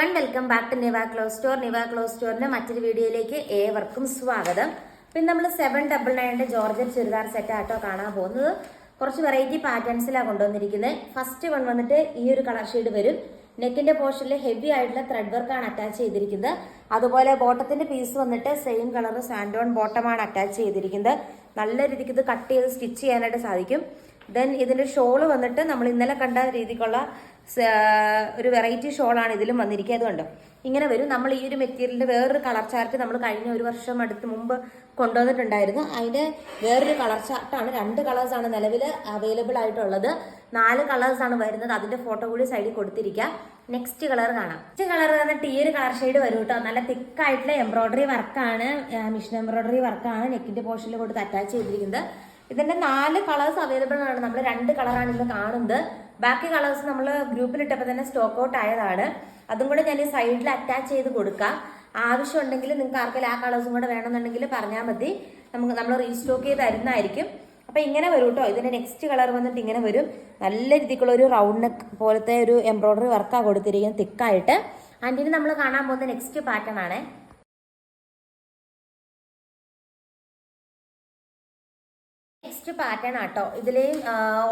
One welcome back to Niva clothes store Niva clothes സ്റ്റോറിന്റെ മറ്റൊരു വീഡിയോയിലേക്ക് ഏവർക്കും സ്വാഗതം. പിന്നെ നമ്മൾ സെവൻ ഡബിൾ നയന്റെ ജോർജൻ ചുരിദാർ സെറ്റ് ആട്ടോ കാണാൻ പോകുന്നത്. കുറച്ച് വെറൈറ്റി പാറ്റേൺസിലാണ് കൊണ്ടുവന്നിരിക്കുന്നത് ഫസ്റ്റ് വൺ വന്നിട്ട് ഈ ഒരു കളർ ഷെയ്ഡ് വരും. നെക്കിന്റെ പോർഷനിൽ ഹെവി ആയിട്ടുള്ള ത്രെഡ് വർക്കാണ് അറ്റാച്ച് ചെയ്തിരിക്കുന്നത്. അതുപോലെ ബോട്ടത്തിന്റെ പീസ് വന്നിട്ട് സെയിം കളർ സാൻഡോൺ ബോട്ടമാണ് അറ്റാച്ച് ചെയ്തിരിക്കുന്നത്. നല്ല രീതിക്ക് ഇത് കട്ട് ചെയ്ത് സ്റ്റിച്ച് ചെയ്യാനായിട്ട് സാധിക്കും. ദെൻ ഇതിന്റെ ഷോൾ വന്നിട്ട് നമ്മൾ ഇന്നലെ കണ്ട രീതിക്കുള്ള ഒരു വെറൈറ്റി ഷോളാണ് ഇതിലും വന്നിരിക്കുക അതുകൊണ്ട് ഇങ്ങനെ വരും. നമ്മൾ ഈ ഒരു മെറ്റീരിയലിന്റെ വേറൊരു കളർ ചാർട്ട് നമ്മൾ കഴിഞ്ഞ ഒരു വർഷം അടുത്ത് മുമ്പ് കൊണ്ടുവന്നിട്ടുണ്ടായിരുന്നു. അതിന്റെ വേറൊരു കളർ ചാർട്ടാണ് രണ്ട് കളേഴ്സാണ് നിലവിൽ അവൈലബിൾ ആയിട്ടുള്ളത്. നാല് കളേഴ്സാണ് വരുന്നത്. അതിന്റെ ഫോട്ടോ കൂടി സൈഡിൽ കൊടുത്തിരിക്കുക നെക്സ്റ്റ് കളർ കാണാം. നെക്സ്റ്റ് കളർ വന്നിട്ട് ഈ ഒരു കളർ ഷെയ്ഡ് വരും കേട്ടോ. നല്ല തിക്കായിട്ടുള്ള എംബ്രോയിഡറി വർക്കാണ് മിഷൻ എംബ്രോയിഡറി വർക്കാണ് നെക്കിന്റെ പോർഷനിൽ കൊടുത്ത് അറ്റാച്ച് ചെയ്തിരിക്കുന്നത്. ഇതിന്റെ നാല് കളേഴ്സ് അവൈലബിൾ ആണ്. നമ്മൾ രണ്ട് കളറാണ് ഇന്ന് കാണുന്നത്. ബാക്കി കളേഴ്സ് നമ്മൾ ഗ്രൂപ്പിൽ ഗ്രൂപ്പിലിട്ടപ്പോൾ തന്നെ സ്റ്റോക്ക് ഔട്ട് ആയതാണ്. അതും കൂടെ ഞാൻ ഈ സൈഡിൽ അറ്റാച്ച് ചെയ്ത് കൊടുക്കാം. ആവശ്യമുണ്ടെങ്കിൽ നിങ്ങൾക്ക് ആർക്കെങ്കിലും ആ കളേഴ്സും കൂടെ വേണമെന്നുണ്ടെങ്കിൽ പറഞ്ഞാൽ മതി. നമുക്ക് നമ്മൾ റീസ്റ്റോക്ക് ചെയ്ത് തരുന്നതായിരിക്കും. അപ്പം ഇങ്ങനെ വരും കേട്ടോ ഇതിന്റെ നെക്സ്റ്റ് കളർ വന്നിട്ട് ഇങ്ങനെ വരും. നല്ല രീതിക്കുള്ള ഒരു റൗണ്ട് നെക്ക് പോലത്തെ ഒരു എംബ്രോയിഡറി വർക്കാണ് കൊടുത്തിരിക്കുന്നത് തിക്കായിട്ട്. ആൻഡ് ഇനി നമ്മൾ കാണാൻ പോകുന്ന നെക്സ്റ്റ് പാറ്റേൺ ആണ്. നെക്സ്റ്റ് പാറ്റേൺ ആട്ടോ. ഇതിലെയും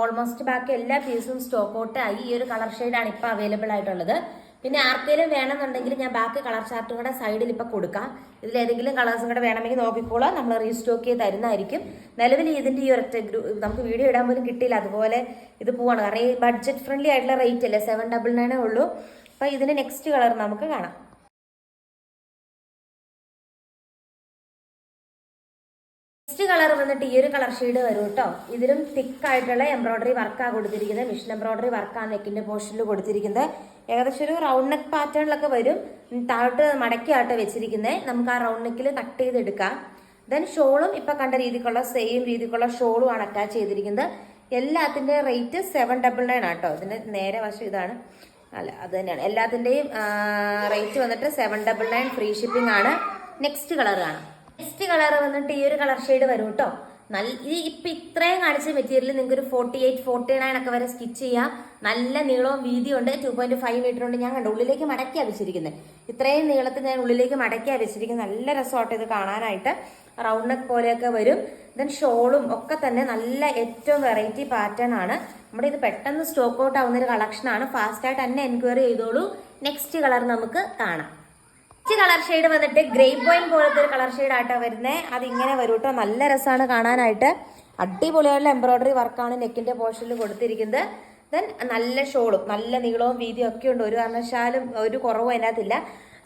ഓൾമോസ്റ്റ് ബാക്കി എല്ലാ പീസും സ്റ്റോക്ക് ഔട്ട് ആയി. ഈ ഒരു കളർ ഷെയ്ഡാണ് ഇപ്പോൾ അവൈലബിൾ ആയിട്ടുള്ളത്. പിന്നെ ആർക്കെങ്കിലും വേണമെന്നുണ്ടെങ്കിൽ ഞാൻ ബാക്കി കളർ ചാർട്ടും കൂടെ സൈഡിൽ ഇപ്പോൾ കൊടുക്കാം. ഇതിൽ ഏതെങ്കിലും കളേഴ്സും കൂടെ വേണമെങ്കിൽ നോക്കിക്കോളാം. നമ്മൾ റീസ്റ്റോക്ക് ചെയ്ത് തരുന്നതായിരിക്കും. നിലവിൽ ഇതിന്റെ ഈ ഒരൊറ്റ ഗ്രൂപ്പ് നമുക്ക് വീഡിയോ ഇടാൻ പോലും കിട്ടിയില്ല. അതുപോലെ ഇത് പോവാണ്. കാരണം ഈ ബഡ്ജറ്റ് ഫ്രണ്ട്ലി ആയിട്ടുള്ള റേറ്റ് അല്ലേ? സെവൻ ഡബിൾ നയനേ ഉള്ളൂ. അപ്പോൾ ഇതിന്റെ നെക്സ്റ്റ് കളർ നമുക്ക് കാണാം. നെക്സ്റ്റ് കളർ വന്നിട്ട് ഈ ഒരു കളർ ഷെയ്ഡ് വരും കേട്ടോ ഇതിലും തിക്ക് ആയിട്ടുള്ള എംബ്രോയിഡറി വർക്കാണ് കൊടുത്തിരിക്കുന്നത് മിഷൻ എംബ്രോയിഡറി വർക്കാണ് നെക്കിന്റെ പോർഷനിൽ കൊടുത്തിരിക്കുന്നത് ഏകദേശം ഒരു റൗണ്ട് നെക്ക് പാറ്റേണിലൊക്കെ വരും. താഴോട്ട് മടക്കിയാട്ടോ വെച്ചിരിക്കുന്നത് നമുക്ക് ആ റൗണ്ട് നെക്കിൽ കട്ട് ചെയ്തെടുക്കാം. ദെൻ ഷോളും ഇപ്പൊ കണ്ട രീതിക്കുള്ള സെയിം രീതിക്കുള്ള ഷോളും ആണ് അറ്റാച്ച് ചെയ്തിരിക്കുന്നത്. എല്ലാത്തിന്റെ റേറ്റ് സെവൻ ഡബിൾ നയൻ ആട്ടോ. ഇതിന്റെ നേരെ വശം ഇതാണ്. അല്ല അത് തന്നെയാണ്. എല്ലാത്തിന്റെയും റേറ്റ് വന്നിട്ട് seven double nine free shipping ആണ്. നെക്സ്റ്റ് കളർ കാണാം. നെക്സ്റ്റ് കളർ വന്നിട്ട് ഈ ഒരു കളർ ഷെയ്ഡ് വരും കേട്ടോ നല്ല ഈ ഇപ്പൊ ഇത്രയും കാണിച്ച മെറ്റീരിയൽ നിങ്ങൾക്ക് ഒരു ഫോർട്ടി എയ്റ്റ് ഫോർട്ടി നയൻ ഒക്കെ വരെ സ്റ്റിച്ച് ചെയ്യാം. നല്ല നീളവും വീതിയുണ്ട്. ടു പോയിന്റ് ഫൈവ് മീറ്റർ ഉണ്ട് ഞാൻ കണ്ടു. ഉള്ളിലേക്ക് മടക്കിയാ വെച്ചിരിക്കുന്നത് ഇത്രയും നീളത്തിൽ ഞാൻ ഉള്ളിലേക്ക് മടക്കിയാ വെച്ചിരിക്കുന്നത് നല്ല രസമായിട്ട് ഇത് കാണാനായിട്ട്. റൗണ്ട് നെക്ക് പോലെയൊക്കെ വരും. ദെൻ ഷോളും ഒക്കെ തന്നെ നല്ല ഏറ്റവും വെറൈറ്റി പാറ്റേൺ ആണ്. നമ്മുടെ ഇത് പെട്ടെന്ന് സ്റ്റോക്ക് ഔട്ട് ആവുന്ന ഒരു കളക്ഷൻ ആണ്. ഫാസ്റ്റായിട്ട് തന്നെ എൻക്വയറി ചെയ്തോളൂ. നെക്സ്റ്റ് കളർ നമുക്ക് കാണാം. നെക്സ്റ്റ് കളർ ഷെയ്ഡ് വന്നിട്ട് ഗ്രേ പോയിന്റ് പോലത്തെ ഒരു കളർ ഷെയ്ഡ് ആയിട്ടാണ് വരുന്നത് അത് ഇങ്ങനെ വരും കേട്ടോ നല്ല രസമാണ് കാണാനായിട്ട്. അടിപൊളിയായിട്ടുള്ള എംബ്രോയിഡറി വർക്കാണ് നെക്കിന്റെ പോർഷനിൽ കൊടുത്തിരിക്കുന്നത്. ദെൻ നല്ല ഷോളും നല്ല നീളവും വീതിയും ഒക്കെ ഉണ്ട്. ഒരു കാരണവശാലും ഒരു കുറവും അതിനകത്തില്ല.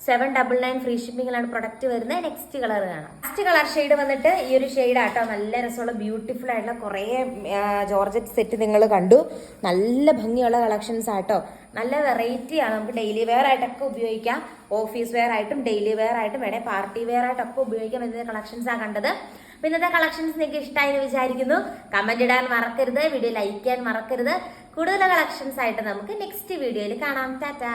സെവൻ ഡബിൾ നയൻ ഫ്രീ ഷിപ്പിംഗിലാണ് പ്രൊഡക്റ്റ് വരുന്നത്. നെക്സ്റ്റ് കളർ കാണാം. നെക്സ്റ്റ് കളർ ഷെയ്ഡ് വന്നിട്ട് ഈ ഒരു ഷെയ്ഡ് ആട്ടോ. നല്ല രസമുള്ള ബ്യൂട്ടിഫുൾ ആയിട്ടുള്ള കുറേ ജോർജറ്റ് സെറ്റ് നിങ്ങൾ കണ്ടു. നല്ല ഭംഗിയുള്ള കളക്ഷൻസ് ആട്ടോ. നല്ല വെറൈറ്റി ആണ്. നമുക്ക് ഡെയിലി വെയർ ആയിട്ടൊക്കെ ഉപയോഗിക്കാം. ഓഫീസ് വെയർ ആയിട്ടും ഡെയിലി വെയർ ആയിട്ടും വേണേൽ പാർട്ടി വെയർ ആയിട്ടൊക്കെ ഉപയോഗിക്കാം. കളക്ഷൻസ് ആ കണ്ടത്. അപ്പൊ ഇന്നത്തെ കളക്ഷൻസ് നിങ്ങൾക്ക് ഇഷ്ടമായി എന്ന് വിചാരിക്കുന്നു. കമന്റ് ഇടാൻ മറക്കരുത്. വീഡിയോ ലൈക്ക് ചെയ്യാൻ മറക്കരുത്. കൂടുതൽ കളക്ഷൻസ് ആയിട്ട് നമുക്ക് നെക്സ്റ്റ് വീഡിയോയിൽ കാണാം. ടാറ്റാ